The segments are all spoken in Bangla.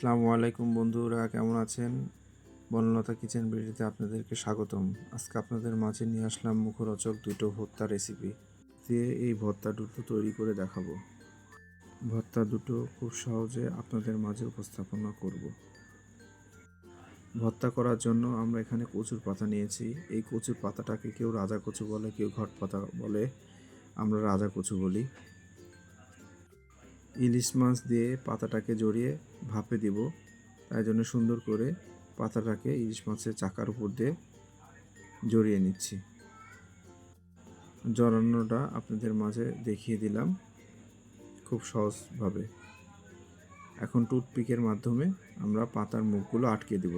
আসসালামু আলাইকুম বন্ধুরা, কেমন আছেন? বনলতা কিচেন বিডিতে আপনাদেরকে স্বাগতম। আজকে আপনাদের মাঝে নিয়ে আসলাম মুখরোচক দুটো ভর্তা রেসিপি দিয়ে এই ভর্তা দুটো তৈরি করে দেখাবো। ভর্তা দুটো খুব সহজে আপনাদের মাঝে উপস্থাপনা করব। ভর্তা করার জন্য আমরা এখানে কচুর পাতা নিয়েছি। এই কচুর পাতাটাকে কেউ রাজা কচু বলে, কেউ ঘট পাতা বলে। আমরা রাজা কচু বলি। ইলিশ মাছ দিয়ে পাতাটাকে জড়িয়ে ভাপে দিব। তাই জন্য সুন্দর করে পাতাটাকে ইলিশ মাছের চাকার উপর দিয়ে জড়িয়ে নিচ্ছি। জড়ানোটা আপনাদের মাঝে দেখিয়ে দিলাম খুব সহজভাবে। এখন টুথপিকের মাধ্যমে আমরা পাতার মুখগুলো আটকে দেব,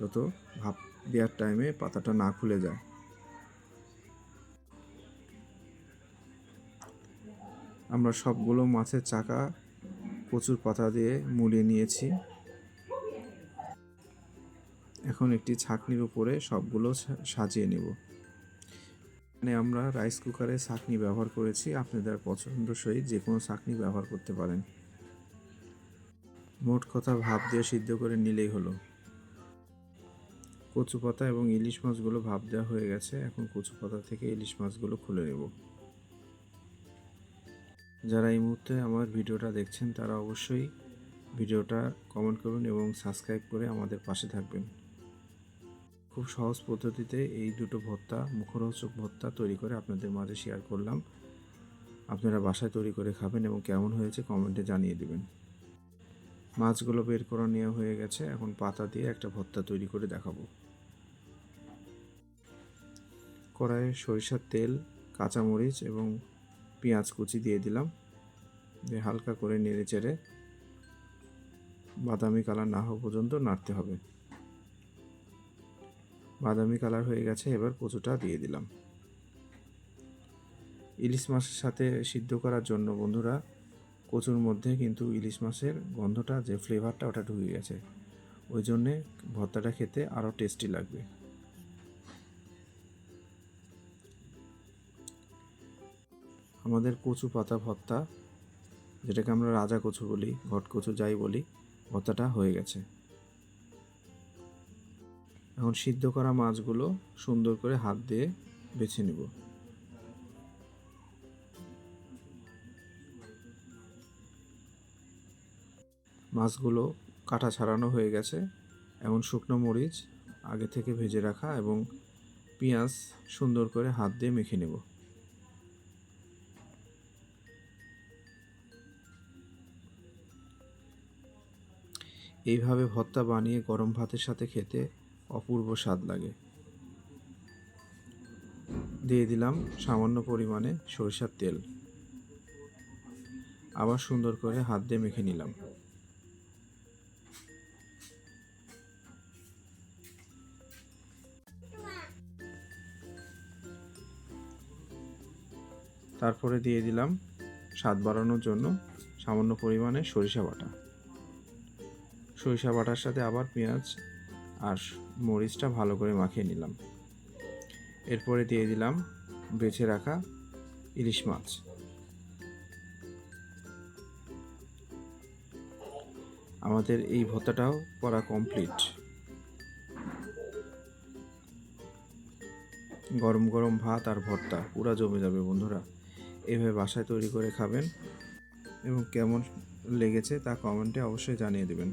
যত ভাপ দেওয়ার টাইমে পাতাটা না খুলে যায়। আমরা সবগুলো মাছের চাকা, প্রচুর পাতা দিয়ে মুড়িয়ে নিয়েছি। এখন একটি ছাকনির উপরে সবগুলো সাজিয়ে নেব। এখানে আমরা রাইস কুকারে ছাকনি ব্যবহার করেছি। আপনাদের পছন্দসই যে কোনো ছাকনি ব্যবহার করতে পারেন। মোট কথা ভাপ দিয়ে সিদ্ধ করে নিলেই হলো। কচু পাতা এবং ইলিশ মাছগুলো ভাপ দেওয়া হয়ে গেছে। এখন কচু পাতা থেকে ইলিশ মাছগুলো খুলে নেব। যারা এই মুহূর্তে আমার ভিডিওটা দেখছেন, তারা অবশ্যই ভিডিওটা কমেন্ট করুন এবং সাবস্ক্রাইব করে আমাদের পাশে থাকবেন। খুব সহজ পদ্ধতিতে এই দুটো ভর্তা মুখরোচক ভর্তা তৈরি করে আপনাদের মাঝে শেয়ার করলাম। আপনারা বাসায় তৈরি করে খাবেন এবং কেমন হয়েছে কমেন্টে জানিয়ে দেবেন। মাছগুলো বের করা নেওয়া হয়ে গেছে, এখন পাতা দিয়ে একটা ভর্তা তৈরি করে দেখাবো। কড়াইয়ে সরিষার তেল, কাঁচামরিচ এবং পেঁয়াজ কুচি দিয়ে দিলাম। দিয়ে হালকা করে নেড়ে চেড়ে বাদামি কালার না হওয়া পর্যন্ত নাড়তে হবে। বাদামি কালার হয়ে গেছে, এবার কচুটা দিয়ে দিলাম। ইলিশ মাছের সাথে সিদ্ধ করার জন্য বন্ধুরা, কচুর মধ্যে কিন্তু ইলিশ মাছের গন্ধটা, যে ফ্লেভারটা ওটা ঢুকে গেছে। ওই জন্যে ভর্তাটা খেতে আরও টেস্টি লাগবে। আমাদের কচু পাতা ভর্তা, যেটাকে আমরা রাজা কচু বলি ঘট কচু যাই বলি, ভর্তাটা হয়ে গেছে। এখন সিদ্ধ করা মাছগুলো সুন্দর করে হাত দিয়ে বেছে নিব। মাছগুলো কাটা ছাড়ানো হয়ে গেছে। এমন শুকনো মরিচ আগে থেকে ভেজে রাখা এবং পেঁয়াজ সুন্দর করে হাত দিয়ে মেখে নেব। এইভাবে ভর্তা বানিয়ে গরম ভাতের সাথে খেতে অপূর্ব স্বাদ লাগে। দিয়ে দিলাম সামান্য পরিমাণে সরিষার তেল। আবার সুন্দর করে হাত দিয়ে মেখে নিলাম। তারপরে দিয়ে দিলাম স্বাদ বাড়ানোর জন্য সামান্য পরিমাণে সরিষা বাটা। সরিষা বাটার সাথে আবার পেঁয়াজ আর মরিচটা ভালো করে মাখিয়ে নিলাম। এরপরে দিয়ে দিলাম বেছে রাখা ইলিশ মাছ। আমাদের এই ভর্তাটাও করা কমপ্লিট। গরম গরম ভাত আর ভর্তা পুরা জমে যাবে বন্ধুরা। এভাবে বাসায় তৈরি করে খাবেন এবং কেমন লেগেছে তা কমেন্টে অবশ্যই জানিয়ে দেবেন।